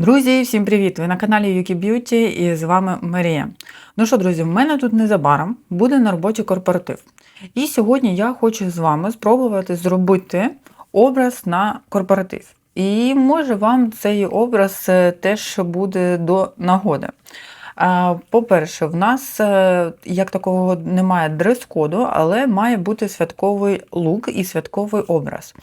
Друзі, всім привіт! Ви на каналі Yuki Beauty і з вами Марія. Ну що, друзі, в мене тут незабаром буде на роботі корпоратив. І сьогодні я хочу з вами спробувати зробити образ на корпоратив. І може вам цей образ е, теж буде до нагоди. По-перше, в нас е, як такого немає дрес-коду, але має бути святковий лук і святковий образ.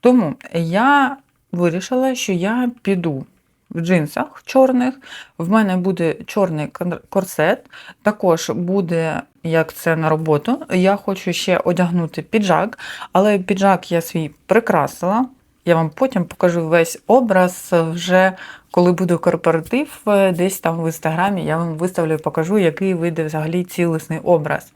Тому я вирішила, що я піду в джинсах чорних. В мене буде чорний корсет. Також буде, як це на роботу. Я хочу ще одягнути піджак, але піджак я свій прикрасила. Я вам потім покажу весь образ вже коли буде корпоратив, е, десь там в інстаграмі я вам виставлю, і покажу, який вийде взагалі цілісний образ.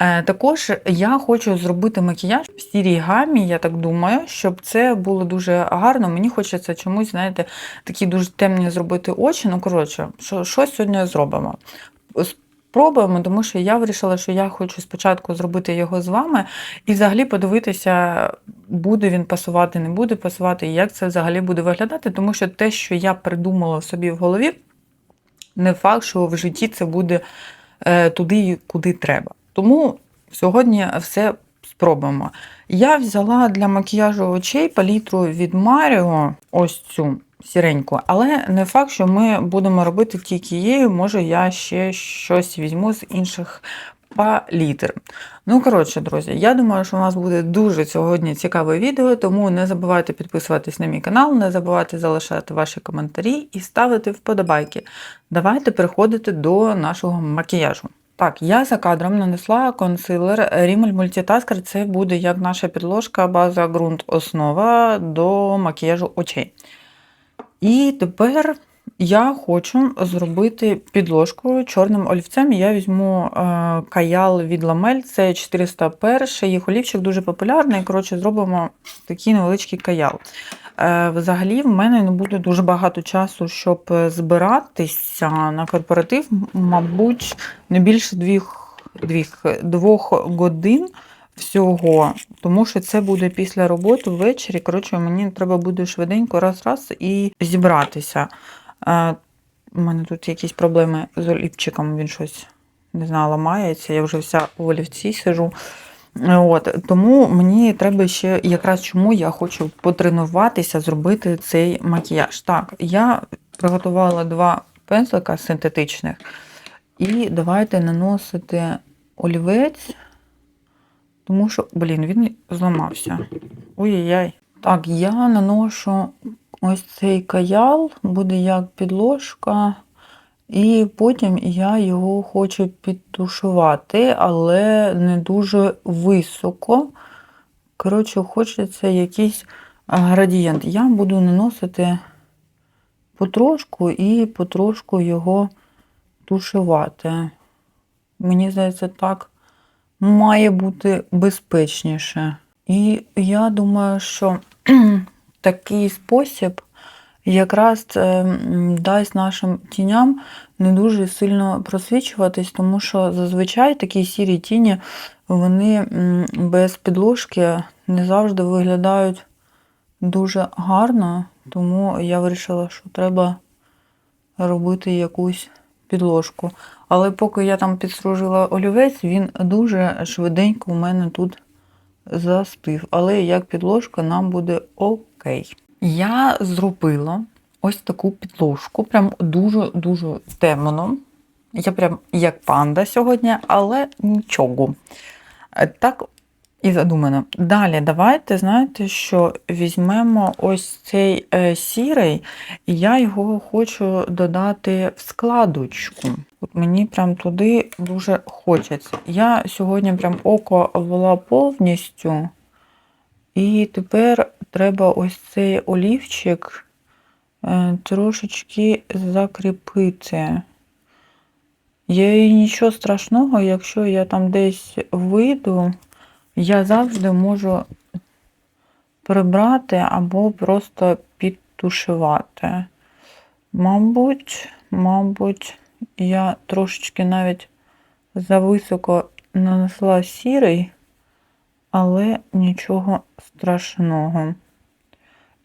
Е, Також я хочу зробити макіяж в сірій гамі, я так думаю, щоб це було дуже гарно. Мені хочеться чомусь, знаєте, такі дуже темні зробити очі. Ну, коротше, що, що сьогодні зробимо? Спробуємо, тому що я вирішила, що я хочу спочатку зробити його з вами і взагалі подивитися, буде він пасувати, не буде пасувати, і як це взагалі буде виглядати, тому що те, що я придумала собі в голові, не факт, що в житті це буде е, туди, куди треба. Тому сьогодні все спробуємо. Я взяла для макіяжу очей палітру від Маріо, ось цю сіреньку, але не факт, що ми будемо робити тільки її. Може, я ще щось візьму з інших палітр. Ну, коротше, друзі, я думаю, що у нас буде дуже сьогодні цікаве відео, тому не забувайте підписуватись на мій канал, не забувайте залишати ваші коментарі і ставити вподобайки. Давайте переходити до нашого макіяжу. Так, я за кадром нанесла консилер Rimmel Multitasker. Це буде як наша підложка, база, ґрунт, основа до макіяжу очей. І тепер я хочу зробити підложку чорним олівцем. Я візьму е, каял від Ламель, це 401. Їх олівчик дуже популярний. Коротше, зробимо такий невеличкий каял. Е, Взагалі, в мене не буде дуже багато часу, щоб збиратися на корпоратив, мабуть, не більше двох, двох, двох годин всього, тому що це буде після роботи ввечері. Коротше, мені треба буде швиденько раз-раз і зібратися. Е, У мене тут якісь проблеми з олівчиком, він щось не знаю, ламається. Я вже вся у олівці сижу. От, тому мені треба ще якраз чому я хочу потренуватися, зробити цей макіяж. Так, я приготувала два пензлика синтетичних, і давайте наносити олівець, тому що, блін, він зламався. Ой-яй-яй. Так, я наношу ось цей каял, буде як підложка. І потім я його хочу підтушувати, але не дуже високо. Коротше, хочеться якийсь градієнт. Я буду наносити потрошку і потрошку його тушувати. Мені здається, так має бути безпечніше. І я думаю, що такий спосіб якраз це дасть нашим тіням не дуже сильно просвічуватись, тому що зазвичай такі сірі тіні вони без підложки не завжди виглядають дуже гарно, тому я вирішила, що треба робити якусь підложку. Але поки я там підстружила олівець, він дуже швиденько у мене тут застив. Але як підложка нам буде окей. Я зробила ось таку підложку, прям дуже-дуже темно. Я прям як панда сьогодні, але нічого. Е, Так і задумано. Далі, давайте, знаєте, що візьмемо ось цей е, сірий, і я його хочу додати в складочку. От мені прям туди дуже хочеться. Я сьогодні прям око ввела повністю. І тепер треба ось цей олівчик е, трошечки закріпити. Є і нічого страшного, якщо я там десь вийду, я завжди можу прибрати або просто підтушувати. Мабуть, мабуть, я трошечки навіть зависоко нанесла сірий, але нічого страшного.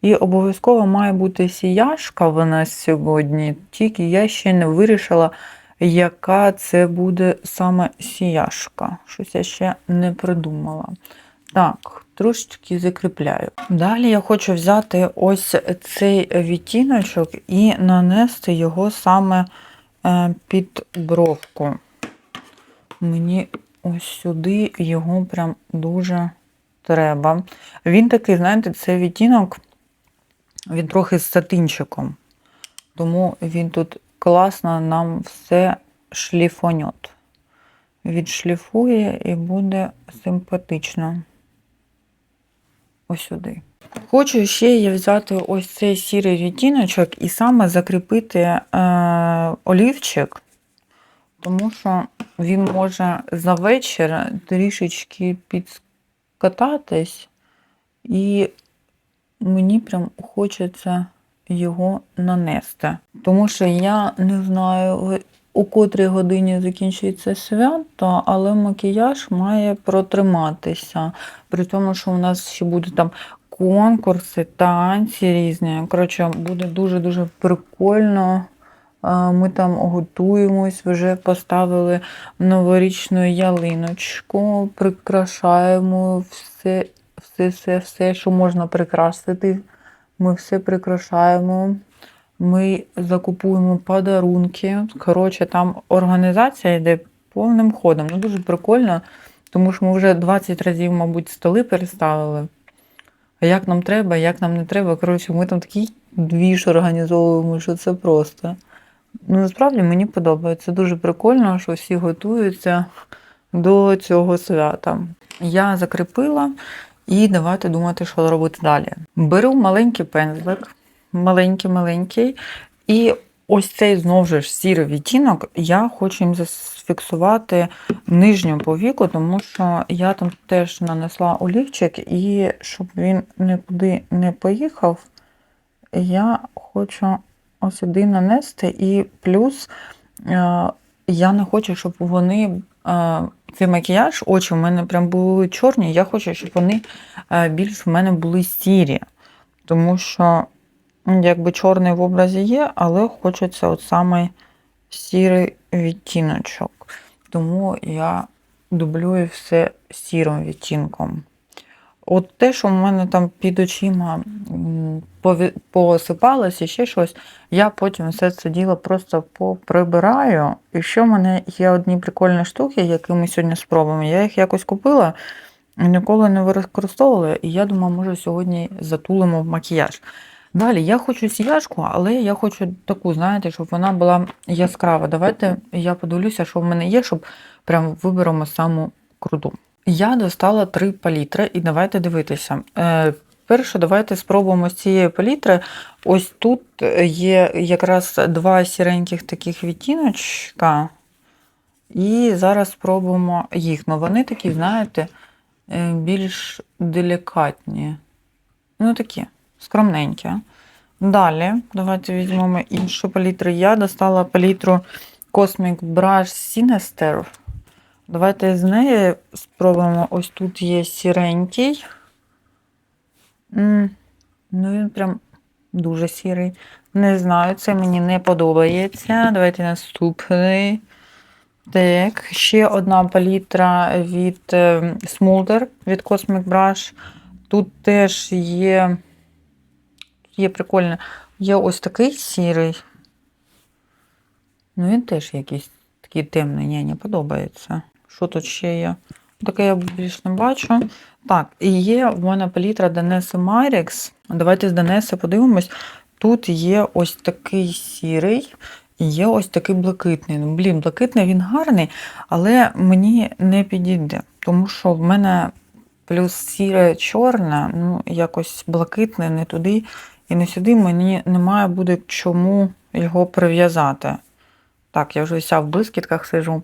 І обов'язково має бути сіяшка в нас сьогодні, тільки я ще не вирішила, яка це буде саме сіяшка. Щось я ще не придумала. Так, трошечки закріпляю. Далі я хочу взяти ось цей відтіночок і нанести його саме е, під бровку. Мені ось сюди його прям дуже треба. Він такий, знаєте, це відтінок, він трохи з сатинчиком. Тому він тут класно нам все шліфоньот. Відшліфує і буде симпатично. Ось сюди. Хочу ще я взяти ось цей сірий відтіночок і саме закріпити е, олівчик, тому що він може за вечір трішечки підкататись, і мені прям хочеться його нанести. Тому що я не знаю, у котрій годині закінчується свято, але макіяж має протриматися. При тому, що у нас ще будуть там конкурси, танці різні. Коротше, буде дуже-дуже прикольно. Ми там готуємось, вже поставили новорічну ялиночку, прикрашаємо все, все, все, все, що можна прикрасити. Ми все прикрашаємо. Ми закупуємо подарунки. Коротше, там організація йде повним ходом. Ну, дуже прикольно, тому що ми вже 20 разів, мабуть, столи переставили. А як нам треба, як нам не треба. Коротше, ми там такий двіж організовуємо, що це просто. Ну, насправді мені подобається. Дуже прикольно, що всі готуються до цього свята. Я закріпила і давайте думати, що робити далі. Беру маленький пензлик, маленький-маленький, і ось цей знову ж сірий відтінок, я хочу їм зафіксувати нижню повіку, тому що я там теж нанесла олівчик, і щоб він нікуди не поїхав, я хочу ось сюди нанести, і плюс е, я не хочу, щоб вони. Цей макіяж, очі в мене прям були чорні, я хочу, щоб вони е, більш в мене були сірі. Тому що, якби чорний в образі є, але хочеться от саме сірий відтіночок. Тому я дублюю все сірим відтінком. От те, що в мене там під очима і ще щось, я потім все це діло просто поприбираю. І ще в мене є одні прикольні штуки, які ми сьогодні спробуємо. Я їх якось купила, ніколи не використовувала, і я думаю, може сьогодні затулимо в макіяж. Далі я хочу сіяшку, але я хочу таку, знаєте, щоб вона була яскрава. Давайте я подивлюся, що в мене є, щоб прям виберемо саму круту. Я достала три палітри, і давайте дивитися. Е, перше, давайте спробуємо з цієї палітри. Ось тут є якраз два сіреньких таких відтіночка. І зараз спробуємо їх. Ну, вони такі, знаєте, е, більш делікатні. Ну, такі, скромненькі. Далі, давайте візьмемо іншу палітру. Я достала палітру Cosmic Brush Sinister. Давайте з неї спробуємо. Ось тут є сіренький. Ну, він прям дуже сірий. Не знаю, це мені не подобається. Давайте наступний. Так, ще одна палітра від е, Smolder від Cosmic Brush. Тут теж є, є прикольно. Є ось такий сірий. Ну, він теж якийсь такий темний, ні, не подобається. Що тут ще є? Таке я більш не бачу. Так, і є в мене палітра Денеси Marix. Давайте з Денеси подивимось. Тут є ось такий сірий і є ось такий блакитний. Ну, блін, блакитний він гарний, але мені не підійде. Тому що в мене плюс сіре чорне, ну, якось блакитне не туди і не сюди. Мені немає буде чому його прив'язати. Так, я вже вся в блискітках сижу.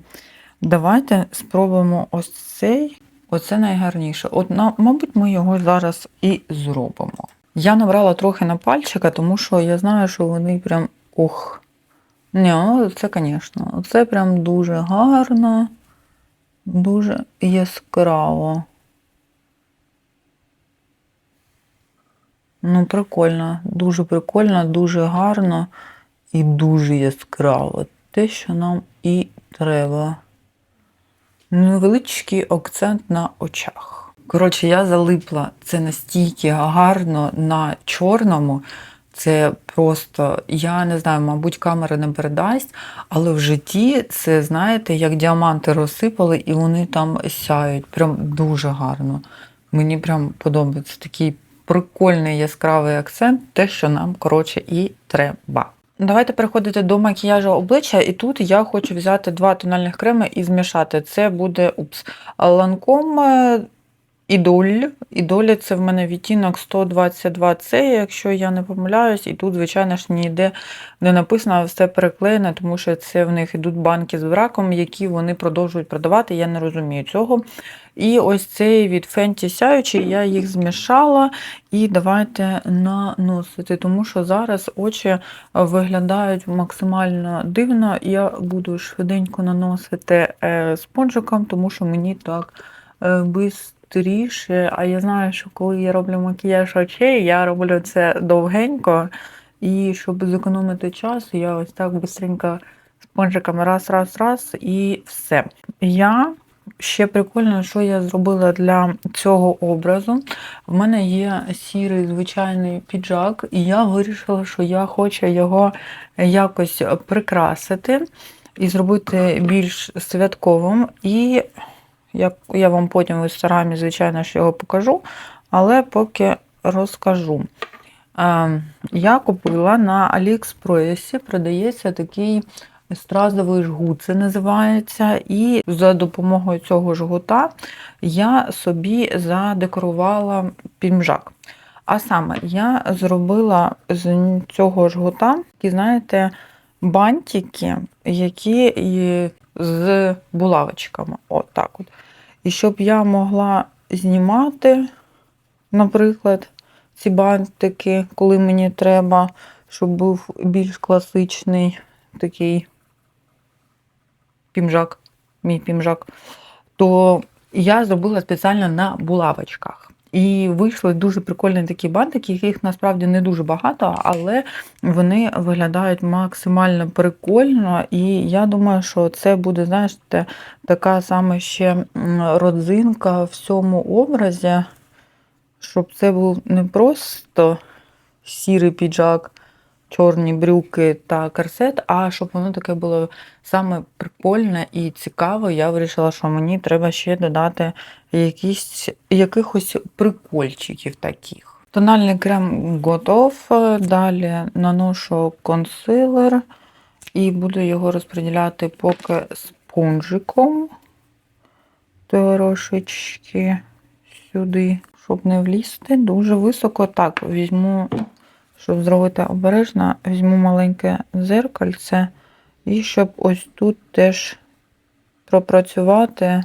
Давайте спробуємо ось цей. Оце найгарніше. От, мабуть, ми його зараз і зробимо. Я набрала трохи на пальчика, тому що я знаю, що вони прям ух. Ні, ну, це, звісно, це прям дуже гарно, дуже яскраво. Ну, прикольно, дуже прикольно, дуже гарно і дуже яскраво. Те, що нам і треба. Невеличкий акцент на очах. Коротше, я залипла це настільки гарно на чорному. Це просто, я не знаю, мабуть, камера не передасть, але в житті це, знаєте, як діаманти розсипали і вони там сяють. Прям дуже гарно. Мені прям подобається такий прикольний яскравий акцент, те, що нам, коротше, і треба. Давайте переходити до макіяжу обличчя, і тут я хочу взяти два тональних креми і змішати. Це буде упс, ланком Ідоль. Ідолі це в мене відтінок 122C, якщо я не помиляюсь, і тут, звичайно ж, ніде не написано, все переклеєно, тому що це в них йдуть банки з браком, які вони продовжують продавати. Я не розумію цього. І ось цей від Fenty сяючий, я їх змішала і давайте наносити, тому що зараз очі виглядають максимально дивно. Я буду швиденько наносити е, спонжиком, тому що мені так швидко бистріше. А я знаю, що коли я роблю макіяж очей, я роблю це довгенько. І щоб зекономити час, я ось так быстренько спонжиками раз, раз, раз і все. Я ще прикольно, що я зробила для цього образу. В мене є сірий звичайний піджак, і я вирішила, що я хочу його якось прикрасити і зробити більш святковим. І як я вам потім в інстаграмі, звичайно, що його покажу, але поки розкажу. Е, я купила на Аліекспресі, продається такий стразовий жгут, це називається. І за допомогою цього жгута я собі задекорувала пімжак. А саме я зробила з цього жгута, такі, знаєте, бантики, які з булавочками. От от. І щоб я могла знімати, наприклад, ці бантики, коли мені треба, щоб був більш класичний такий пімжак, мій пімжак, то я зробила спеціально на булавочках. І вийшли дуже прикольні такі бантики, яких насправді не дуже багато, але вони виглядають максимально прикольно. І я думаю, що це буде, знаєте, така саме ще родзинка в цьому образі, щоб це був не просто сірий піджак, чорні брюки та корсет, а щоб воно таке було саме прикольне і цікаве, я вирішила, що мені треба ще додати якісь, якихось прикольчиків таких. Тональний крем готов. Далі наношу консилер і буду його розподіляти поки спонжиком трошечки сюди, щоб не влізти. Дуже високо. Так, візьму щоб зробити обережно, візьму маленьке дзеркальце і щоб ось тут теж пропрацювати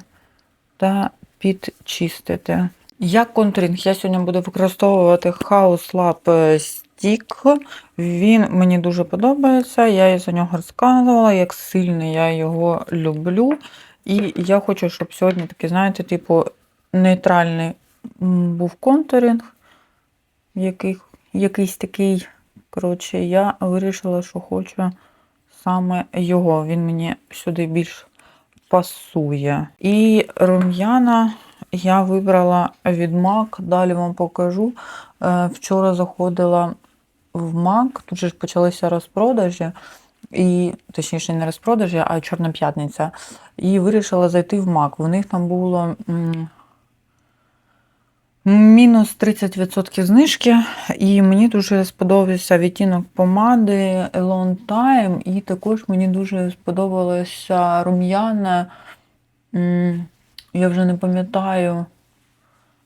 та підчистити. Як контуринг, я сьогодні буду використовувати House Lab Stick. Він мені дуже подобається. Я за нього розказувала, як сильно я його люблю. І я хочу, щоб сьогодні такий, знаєте, типу, нейтральний був контуринг, який якийсь такий. Коротше, я вирішила, що хочу саме його. Він мені сюди більш пасує. І рум'яна я вибрала від MAC, далі вам покажу. Е, вчора заходила в MAC, тут же ж почалися розпродажі, і, точніше, не розпродажі, а Чорна п'ятниця. І вирішила зайти в MAC. У них там було Мінус 30% знижки, і мені дуже сподобався відтінок помади Elon Time, і також мені дуже сподобалося рум'яне. Я вже не пам'ятаю,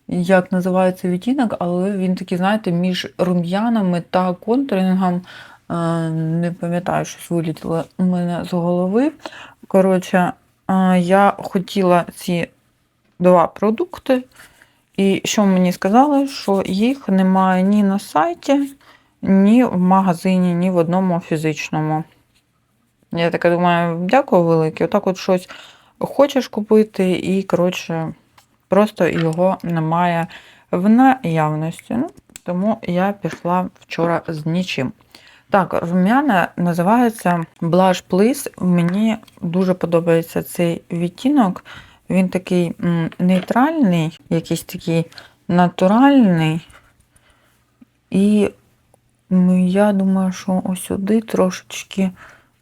як називається відтінок, але він такий, знаєте, між рум'янами та контурингом. Е, не пам'ятаю, щось вилітіло у мене з голови. Коротше, е, я хотіла ці два продукти. І що мені сказали, що їх немає ні на сайті, ні в магазині, ні в одному фізичному. Я така думаю, дякую велике. Отак от щось хочеш купити, і, коротше, просто його немає в наявності. Ну, Тому я пішла вчора з нічим. Так, рум'яна називається Blush Please. Мені дуже подобається цей відтінок. Він такий нейтральний, якийсь такий натуральний. І я думаю, що ось сюди трошечки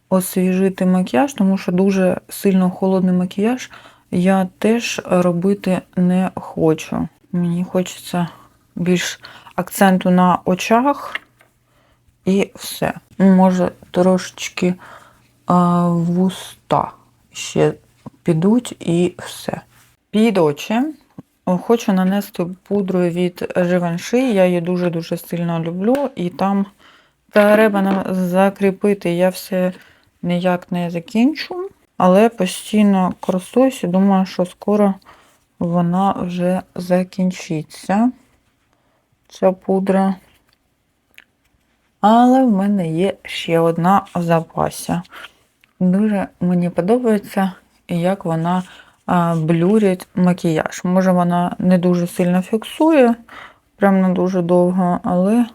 освіжити макіяж, тому що дуже сильно холодний макіяж я теж робити не хочу. Мені хочеться більш акценту на очах і все. Може, трошечки а, вуста ще підуть і все. Під очі хочу нанести пудру від Givenchy. Я її дуже-дуже сильно люблю, і там треба нам закріпити. Я все ніяк не закінчу, але постійно користуюся, думаю, що скоро вона вже закінчиться. Ця пудра. Але в мене є ще одна в запасі. Дуже мені подобається, як вона блюрить макіяж. Може, вона не дуже сильно фіксує, прям не дуже довго, але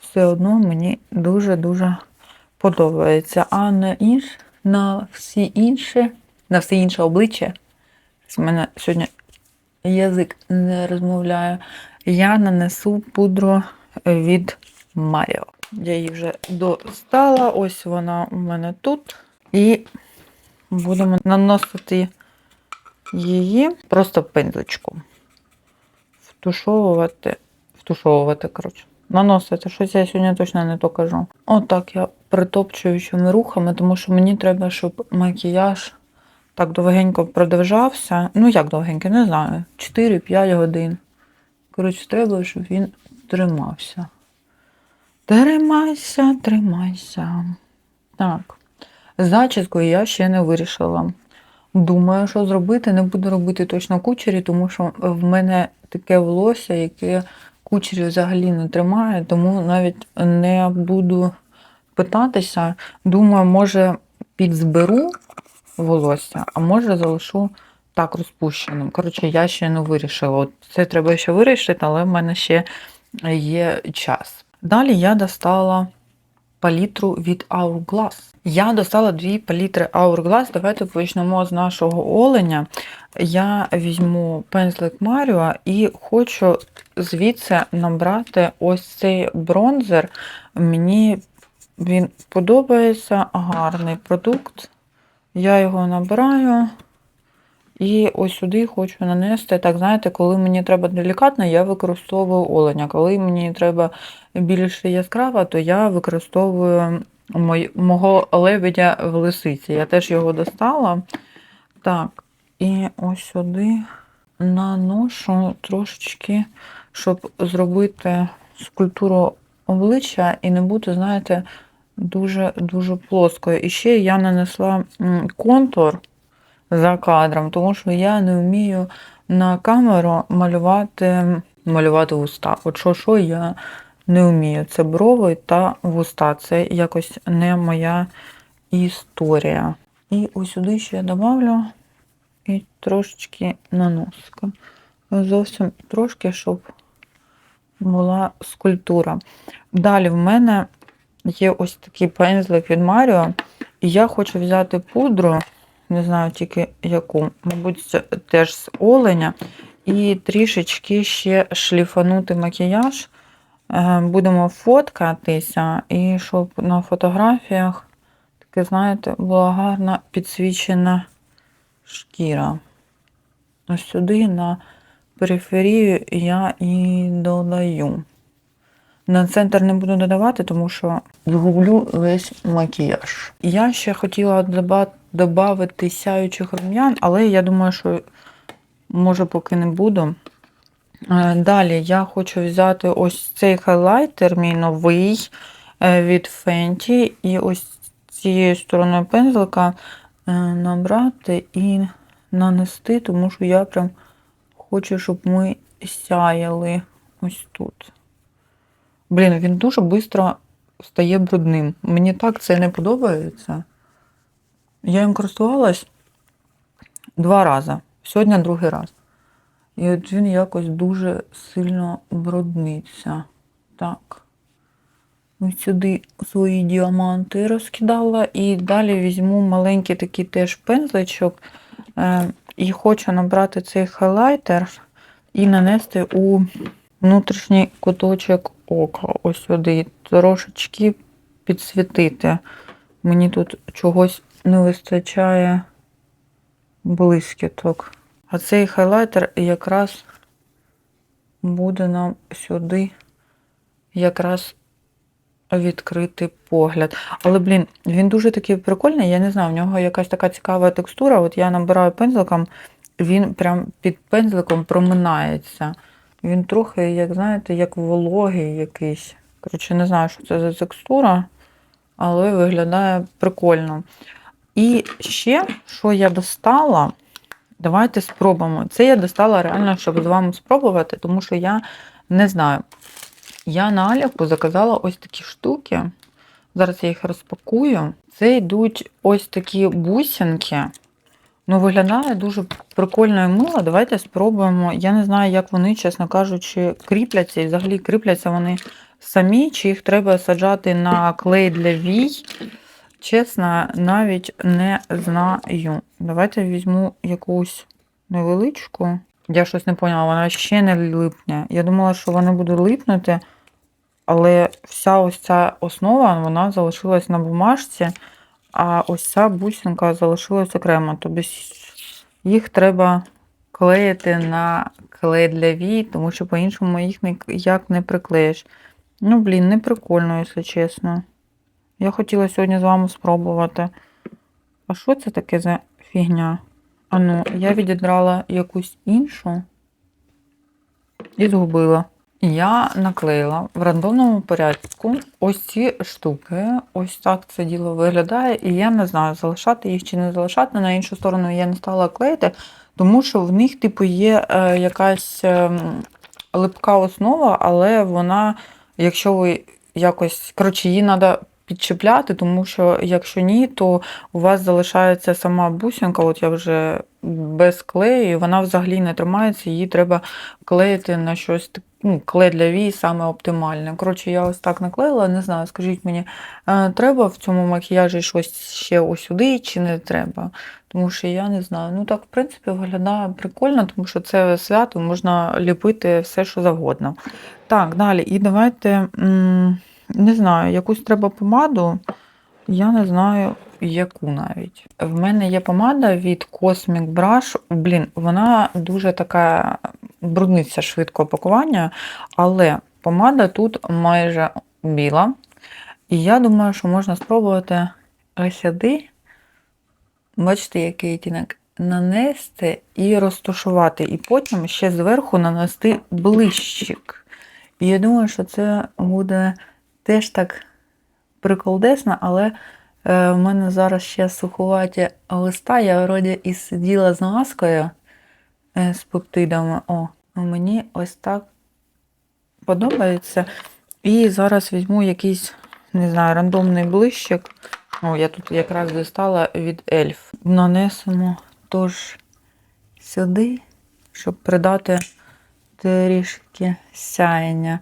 все одно мені дуже-дуже подобається. А на інш, на всі інші, на все інше обличчя, з мене сьогодні язик не розмовляє, я нанесу пудру від Маріо. Я її вже достала, ось вона у мене тут. І будемо наносити її просто пензличком. Втушовувати, втушовувати, коротше. Наносити, щось я сьогодні точно не то кажу. Отак я притопчуючими рухами, тому що мені треба, щоб макіяж так довгенько продовжався. Ну, як довгенько, не знаю. 4-5 годин. Коротше, треба, щоб він тримався. Тримайся, тримайся. Так. З зачіскою я ще не вирішила. Думаю, що зробити. Не буду робити точно кучері, тому що в мене таке волосся, яке кучері взагалі не тримає, тому навіть не буду питатися. Думаю, може підзберу волосся, а може залишу так розпущеним. Коротше, я ще не вирішила. От Це треба ще вирішити, але в мене ще є час. Далі я достала палітру від Hourglass. Я достала дві палітри Hourglass. Давайте почнемо з нашого оленя. Я візьму пензлик Маріо і хочу звідси набрати ось цей бронзер. Мені він подобається, гарний продукт. Я його набираю. І ось сюди хочу нанести, так знаєте, коли мені треба делікатно, я використовую оленя. Коли мені треба більше яскраво, то я використовую мого лебедя в лисиці. Я теж його достала. Так, і ось сюди наношу трошечки, щоб зробити скульптуру обличчя і не бути, знаєте, дуже-дуже плоскою. І ще я нанесла контур за кадром, тому що я не вмію на камеру малювати, малювати вуста. От що, що я не вмію. Це брови та вуста. Це якось не моя історія. І ось сюди ще я добавлю і трошечки на носика. Зовсім трошки, щоб була скульптура. Далі в мене є ось такий пензлик від Маріо, і я хочу взяти пудру не знаю тільки яку, мабуть, це теж з оленя. І трішечки ще шліфанути макіяж. Е, Будемо фоткатися, і щоб на фотографіях, таке, знаєте, була гарна підсвічена шкіра. Ось сюди на периферію я і додаю. На центр не буду додавати, тому що згублю весь макіяж. Я ще хотіла додати сяючих рум'ян, але я думаю, що може поки не буду. Е, Далі я хочу взяти ось цей хайлайтер, мій новий е, від Fenty, і ось цією стороною пензлика е, набрати і нанести, тому що я прям хочу, щоб ми сяяли ось тут. Блін, він дуже швидко стає брудним. Мені так це не подобається. Я їм користувалась два рази. Сьогодні другий раз. І от він якось дуже сильно брудниться. Так. Ось сюди свої діаманти розкидала. І далі візьму маленький такий теж пензличок. Е, і хочу набрати цей хайлайтер і нанести у внутрішній куточок ока. Ось сюди. Трошечки підсвітити. Мені тут чогось не вистачає блискіток. А цей хайлайтер якраз буде нам сюди якраз відкрити погляд. Але, блін, він дуже такий прикольний, я не знаю, в нього якась така цікава текстура. От я набираю пензликом, він прям під пензликом проминається. Він трохи, як знаєте, як вологий якийсь. Коротше, не знаю, що це за текстура, але виглядає прикольно. І ще, що я достала, давайте спробуємо. Це я достала реально, щоб з вами спробувати, тому що я не знаю. Я на Аліку заказала ось такі штуки. Зараз я їх розпакую. Це йдуть ось такі бусинки. Ну, виглядає дуже прикольно і мило. Давайте спробуємо. Я не знаю, як вони, чесно кажучи, кріпляться. І взагалі кріпляться вони самі, чи їх треба саджати на клей для вій. Чесно, навіть не знаю. Давайте візьму якусь невеличку. Я щось не поняла, вона ще не липне. Я думала, що вони будуть липнути, але вся ось ця основа вона залишилась на бумажці, а ось ця бусинка залишилась окремо. Тобто їх треба клеїти на клей для вій, тому що по-іншому їх ніяк не приклеїш. Ну, блін, не прикольно, якщо чесно. Я хотіла сьогодні з вами спробувати. А що це таке за фігня? А ну, я відідрала якусь іншу і згубила. Я наклеїла в рандомному порядку ось ці штуки. Ось так це діло виглядає, і я не знаю, залишати їх чи не залишати. На іншу сторону я не стала клеїти, тому що в них, типу, є е, якась е, липка основа, але вона, якщо ви якось, коротше, її треба підчіпляти, тому що якщо ні, то у вас залишається сама бусинка, от я вже без клею, і вона взагалі не тримається, її треба клеїти на щось ну, клей для вій саме оптимальне. Коротше, я ось так наклеїла, не знаю, скажіть мені, е, треба в цьому макіяжі щось ще ось сюди чи не треба? Тому що я не знаю. Ну так, в принципі, виглядає прикольно, тому що це свято можна ліпити все, що завгодно. Так, далі. І давайте, м, не знаю, якусь треба помаду. Я не знаю, яку навіть. В мене є помада від Cosmic Brush. Блін, вона дуже така брудниця швидкого пакування, але помада тут майже біла. І я думаю, що можна спробувати ось бачите, який відтінок, нанести і розташувати. І потім ще зверху нанести блищик. І я думаю, що це буде теж так приколдесно, але е, в мене зараз ще сухуваті листа. Я вроді і сиділа з маскою е, з пептидами. О, мені ось так подобається. І зараз візьму якийсь, не знаю, рандомний блищик. О, я тут якраз дістала від ельф. Нанесемо тож сюди, щоб придати трішки сяєння.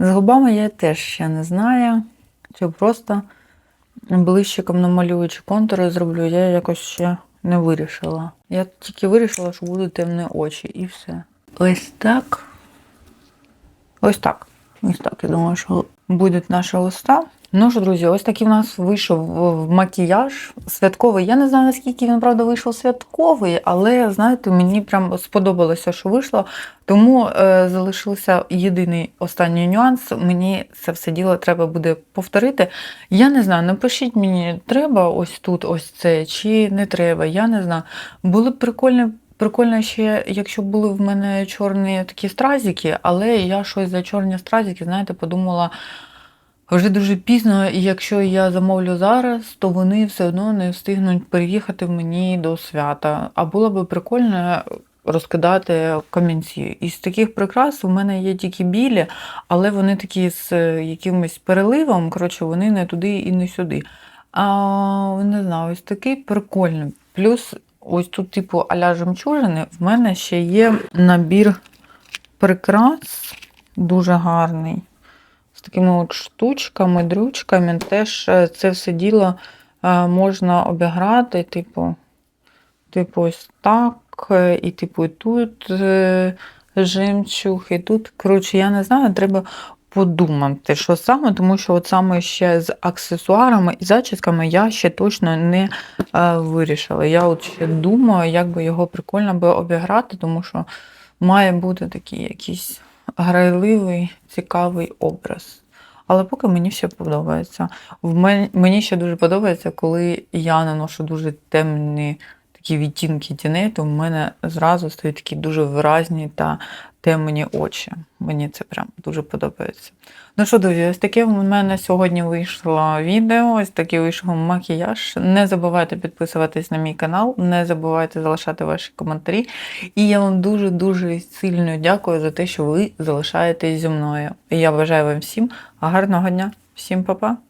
З губами я теж ще не знаю. Чи просто блищиком намалюючи контури зроблю, я якось ще не вирішила. Я тільки вирішила, що будуть темні очі і все. Ось так. Ось так. Ось так. Я думаю, що будуть наші уста. Ну що, друзі, ось такий в нас вийшов макіяж святковий. Я не знаю, наскільки він, правда, вийшов святковий, але, знаєте, мені прям сподобалося, що вийшло. Тому е, залишився єдиний останній нюанс. Мені це все діло треба буде повторити. Я не знаю, напишіть мені, треба ось тут ось це, чи не треба. Я не знаю. Були б прикольні. Прикольно ще, якщо були в мене чорні такі стразики, але я щось за чорні стразики, знаєте, подумала. Вже дуже пізно, і якщо я замовлю зараз, то вони все одно не встигнуть переїхати мені до свята. А було б прикольно розкидати камінці. Із таких прикрас у мене є тільки білі, але вони такі з якимось переливом, коротше, вони не туди і не сюди. А не знаю, ось такий прикольний. Плюс ось тут, типу, аля жемчужини, в мене ще є набір прикрас дуже гарний з такими от штучками, дрючками. Теж е, це все діло е, можна обіграти, типу, типу ось так, е, і типу тут жемчуг, і тут. Коротше, я не знаю, треба подумати, що саме, тому що от саме ще з аксесуарами і зачісками я ще точно не е, вирішила. Я от ще думаю, як би його прикольно би обіграти, тому що має бути такий якийсь грайливий, цікавий образ. Але поки мені все подобається. В мен- Мені ще дуже подобається, коли я наношу дуже темні такі відтінки тіней, то в мене зразу стають такі дуже виразні та темні очі. Мені це прям дуже подобається. Ну що, друзі, ось таке в мене сьогодні вийшло відео, ось такий вийшов макіяж. Не забувайте підписуватись на мій канал, не забувайте залишати ваші коментарі. І я вам дуже-дуже сильно дякую за те, що ви залишаєтесь зі мною. І я бажаю вам всім гарного дня, всім па-па!